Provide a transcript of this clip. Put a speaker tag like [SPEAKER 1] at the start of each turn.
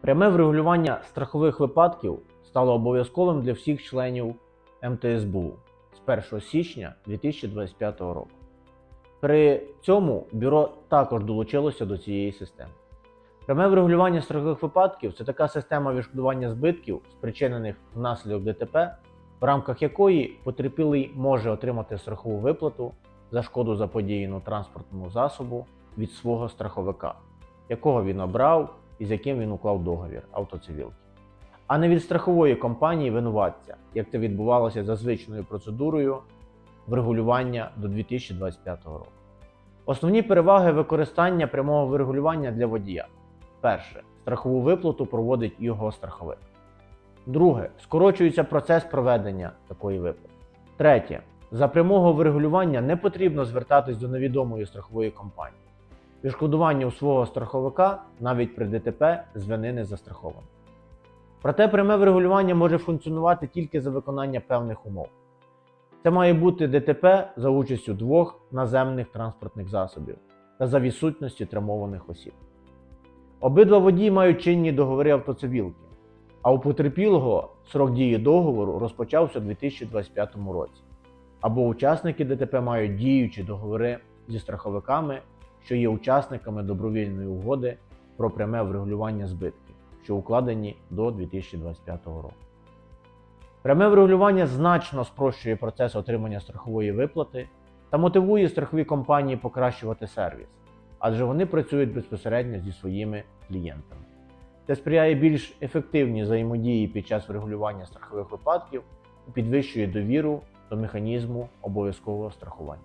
[SPEAKER 1] Пряме врегулювання страхових випадків стало обов'язковим для всіх членів МТСБУ з 1 січня 2025 року. При цьому бюро також долучилося до цієї системи. Пряме врегулювання страхових випадків це така система відшкодування збитків, спричинених внаслідок ДТП, в рамках якої потерпілий може отримати страхову виплату за шкоду заподіяну транспортному засобу від свого страховика, якого він обрав і з яким він уклав договір автоцивілки, а не від страхової компанії винуватця, як це відбувалося за звичною процедурою врегулювання до 2025 року. Основні переваги використання прямого врегулювання для водія. Перше. Страхову виплату проводить його страховик. Друге. Скорочується процес проведення такої виплати. Третє. За прямого врегулювання не потрібно звертатись до невідомої страхової компанії. Відшкодування у свого страховика навіть при ДТП з вини не застраховано. Проте пряме врегулювання може функціонувати тільки за виконання певних умов. Це має бути ДТП за участю двох наземних транспортних засобів та за відсутності травмованих осіб. Обидва водії мають чинні договори автоцивілки, а у потерпілого срок дії договору розпочався у 2025 році. Або учасники ДТП мають діючі договори зі страховиками, що є учасниками добровільної угоди про пряме врегулювання збитків, що укладені до 2025 року. Пряме врегулювання значно спрощує процес отримання страхової виплати та мотивує страхові компанії покращувати сервіс, адже вони працюють безпосередньо зі своїми клієнтами. Це сприяє більш ефективній взаємодії під час врегулювання страхових випадків і підвищує довіру до механізму обов'язкового страхування.